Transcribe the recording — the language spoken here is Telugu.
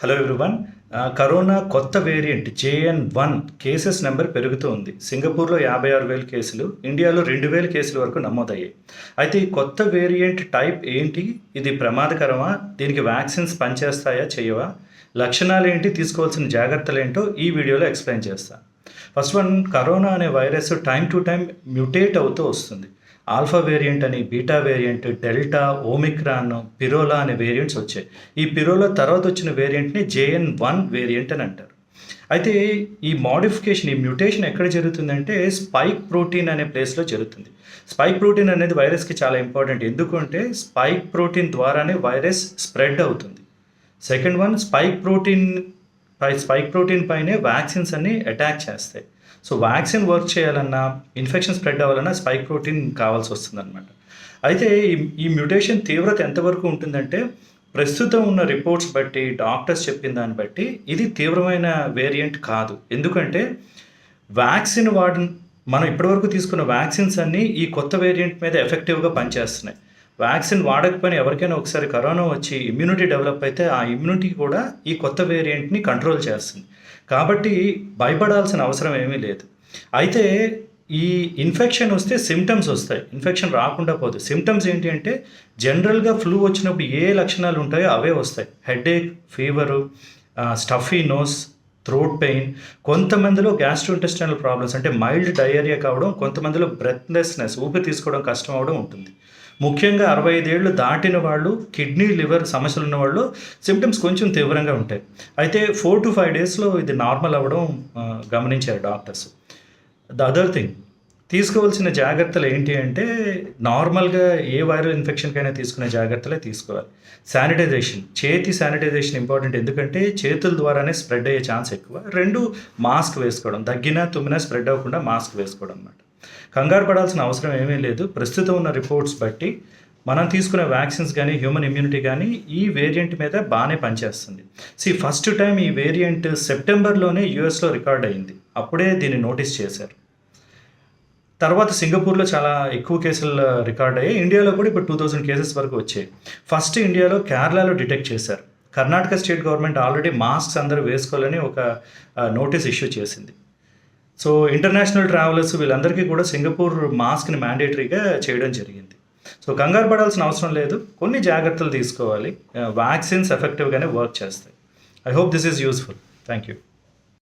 హలో ఎవ్రీవన్ కరోనా కొత్త variant JN one cases number పెరుగుతూ ఉంది. సింగపూర్లో యాభై ఆరు వేల కేసులు ఇండియాలో రెండు వేల కేసుల వరకు నమోదయ్యాయి. అయితే ఈ కొత్త వేరియంట్ టైప్ ఏంటి? ఇది ప్రమాదకరమా? దీనికి వ్యాక్సిన్స్ పనిచేస్తాయా? చేయవా? లక్షణాలు ఏంటి? తీసుకోవాల్సిన జాగ్రత్తలు ఏంటో ఈ వీడియోలో ఎక్స్ప్లెయిన్ చేస్తాను ఫస్ట్ వన్ కరోనా అనే virus time to time mutate అవుతూ వస్తుంది. ఆల్ఫా వేరియంట్ అని beta variant delta omicron pirola అనే వేరియంట్స్ వచ్చాయి. ఈ పిరోలా తర్వాత వచ్చిన వేరియంట్ని జేఎన్ వన్ వేరియంట్ అని అంటారు. అయితే ఈ మాడిఫికేషన్ ఈ మ్యూటేషన్ ఎక్కడ జరుగుతుందంటే స్పైక్ ప్రోటీన్ అనే ప్లేస్లో జరుగుతుంది. స్పైక్ ప్రోటీన్ అనేది వైరస్కి చాలా ఇంపార్టెంట్. ఎందుకంటే స్పైక్ ప్రోటీన్ ద్వారానే వైరస్ స్ప్రెడ్ అవుతుంది. సెకండ్ వన్ స్పైక్ ప్రోటీన్ పై స్పైక్ ప్రోటీన్ పైనే వ్యాక్సిన్స్ అన్ని అటాక్ చేస్తాయి. సో వ్యాక్సిన్ వర్క్ చేయాలన్నా ఇన్ఫెక్షన్ స్ప్రెడ్ అవ్వాలన్నా స్పైక్ ప్రోటీన్ కావాల్సి వస్తుంది అనమాట అయితే ఈ ఈ మ్యూటేషన్ తీవ్రత ఎంతవరకు ఉంటుందంటే ప్రస్తుతం ఉన్న రిపోర్ట్స్ బట్టి డాక్టర్స్ చెప్పిన దాన్ని బట్టి ఇది తీవ్రమైన వేరియంట్ కాదు. ఎందుకంటే వ్యాక్సిన్ వాడ మనం ఇప్పటివరకు తీసుకున్న వ్యాక్సిన్స్ అన్నీ ఈ కొత్త వేరియంట్ మీద ఎఫెక్టివ్గా పనిచేస్తున్నాయి. వ్యాక్సిన్ వాడకపోయినా ఎవరికైనా ఒకసారి కరోనా వచ్చి ఇమ్యూనిటీ డెవలప్ అయితే ఆ ఇమ్యూనిటీ కూడా ఈ కొత్త వేరియంట్ని కంట్రోల్ చేస్తుంది. కాబట్టి భయపడాల్సిన అవసరం ఏమీ లేదు. అయితే ఈ ఇన్ఫెక్షన్ వస్తే సిమ్టమ్స్ వస్తాయి. ఇన్ఫెక్షన్ రాకుండా పోదు. సిమ్టమ్స్ ఏంటి అంటే జనరల్గా ఫ్లూ వచ్చినప్పుడు ఏ లక్షణాలు ఉంటాయో అవే వస్తాయి. Headache fever stuffy nose throat pain కొంతమందిలో గ్యాస్ట్రోఇంటెస్టైనల్ ప్రాబ్లమ్స్ అంటే మైల్డ్ డయేరియా కావడం కొంతమందిలో బ్రెత్లెస్నెస్ ఊపిరి తీసుకోవడం కష్టం అవడం ఉంటుంది. ముఖ్యంగా అరవై ఐదేళ్ళు దాటిన వాళ్ళు కిడ్నీ లివర్ సమస్యలు ఉన్న వాళ్ళు సిమ్టమ్స్ కొంచెం తీవ్రంగా ఉంటాయి. అయితే ఫోర్ టు ఫైవ్ డేస్లో ఇది నార్మల్ అవ్వడం గమనించారు డాక్టర్స్. ద అదర్ థింగ్ తీసుకోవాల్సిన జాగ్రత్తలు ఏంటి అంటే నార్మల్గా ఏ వైరల్ ఇన్ఫెక్షన్కైనా తీసుకునే జాగ్రత్తలే తీసుకోవాలి. శానిటైజేషన్ చేతి శానిటైజేషన్ ఇంపార్టెంట్. ఎందుకంటే చేతుల ద్వారానే స్ప్రెడ్ అయ్యే ఛాన్స్ ఎక్కువ. రెండు మాస్క్ వేసుకోవడం దగ్గిన తుమ్మినా స్ప్రెడ్ అవ్వకుండా మాస్క్ వేసుకోవడం అన్నమాట. కంగారు పడాల్సిన అవసరం ఏమీ లేదు. ప్రస్తుతం ఉన్న రిపోర్ట్స్ బట్టి మనం తీసుకునే వ్యాక్సిన్స్ కానీ హ్యూమన్ ఇమ్యూనిటీ కానీ ఈ వేరియంట్ మీద బాగానే పనిచేస్తుంది. సి ఫస్ట్ టైం ఈ వేరియంట్ సెప్టెంబర్లోనే యూఎస్లో రికార్డ్ అయింది. అప్పుడే దీన్ని నోటీస్ చేశారు. తర్వాత సింగపూర్లో చాలా ఎక్కువ కేసులు రికార్డ్ అయ్యాయి. ఇండియాలో కూడా ఇప్పుడు టూ థౌజండ్ కేసెస్ వరకు వచ్చాయి. ఫస్ట్ ఇండియాలో కేరళలో డిటెక్ట్ చేశారు. Karnataka state government already masks అందరూ వేసుకోవాలని ఒక నోటీస్ ఇష్యూ చేసింది. సో ఇంటర్నేషనల్ ట్రావెలర్స్ వీళ్ళందరికీ కూడా సింగపూర్ మాస్క్ని మ్యాండేటరీగా చేయడం జరిగింది. సో కంగారు పడాల్సిన అవసరం లేదు. కొన్ని జాగ్రత్తలు తీసుకోవాలి. వ్యాక్సిన్స్ ఎఫెక్టివ్గానే వర్క్ చేస్తాయి. I hope this is useful. Thank you